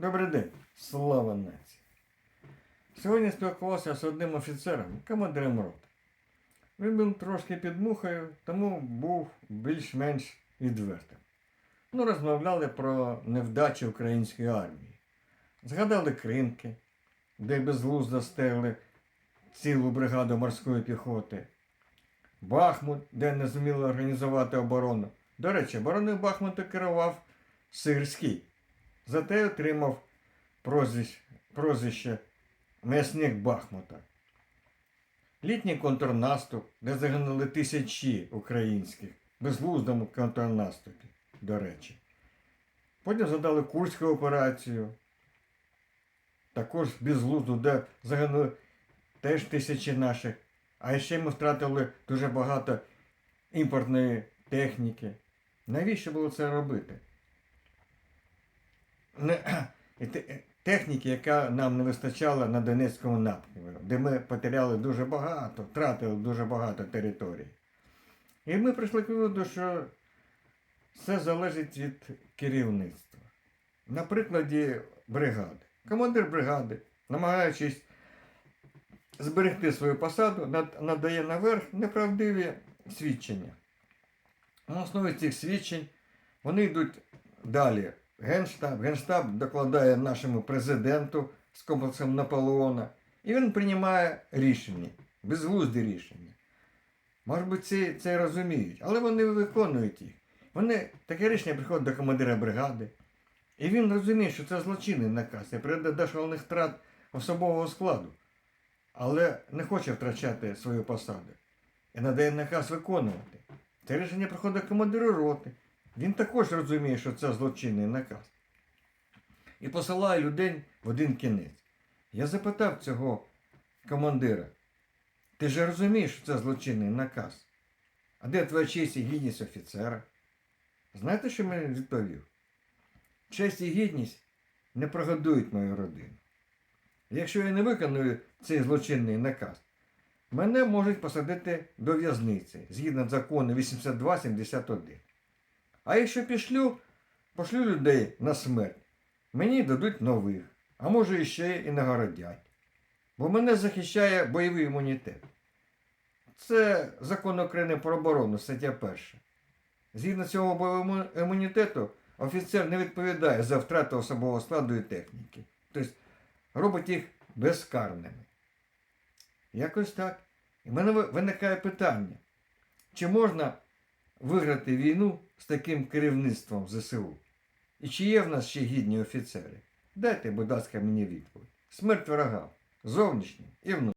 Добрий день, слава нації. Сьогодні спілкувався з одним офіцером, командиром роти. Він був трошки під мухою, тому був більш-менш відвертим. Ну, розмовляли про невдачі української армії. Згадали кринки, де безглуздо стерли цілу бригаду морської піхоти. Бахмут, де не зуміли організувати оборону. До речі, обороною Бахмуту керував Сирський. Зате отримав прозвище, Месник Бахмута. Літній контрнаступ, де загинули тисячі українських, безглуздому контрнаступі, до речі. Потім задали Курську операцію, також безглузду, де загинули теж тисячі наших. А ще ми втратили дуже багато імпортної техніки. Навіщо було це робити? Техніки, яка нам не вистачала на Донецькому напрямку, де ми потеряли дуже багато, втратили дуже багато територій. І ми прийшли к виводу, що все залежить від керівництва. На прикладі бригади. Командир бригади, намагаючись зберегти свою посаду, надає наверх неправдиві свідчення. На основі цих свідчень вони йдуть далі. Генштаб, Генштаб докладає нашому президенту з комплексом Наполеона, і він приймає рішення, безглузді рішення. Може бути, це, це розуміють, але вони виконують їх. Вони таке рішення приходить до командира бригади, і він розуміє, що це злочинний наказ і приведе до шалених втрат особового складу, але не хоче втрачати свою посаду і надає наказ виконувати. Це рішення приходить до командиру роти. Він також розуміє, що це злочинний наказ. І посилає людей в один кінець. Я запитав цього командира, ти ж розумієш, що це злочинний наказ? А де твоя честь і гідність офіцера? Знаєте, що мені відповів? Честь і гідність не прогодують мою родину. Якщо я не виконую цей злочинний наказ, мене можуть посадити до в'язниці згідно закону 8271. А якщо пішлю, пошлю людей на смерть, мені дадуть нових, а може іще і нагородять. Бо мене захищає бойовий імунітет. Це закон України про оборону, стаття 1. Згідно цього бойового імунітету, офіцер не відповідає за втрату особового складу і техніки. Тобто робить їх безкарними. Якось так. І в мене виникає питання, чи можна виграти війну з таким керівництвом ЗСУ? І чи є в нас ще гідні офіцери? Дайте, будь ласка, мені відповідь. Смерть ворогам, зовнішнім і внутрішнім.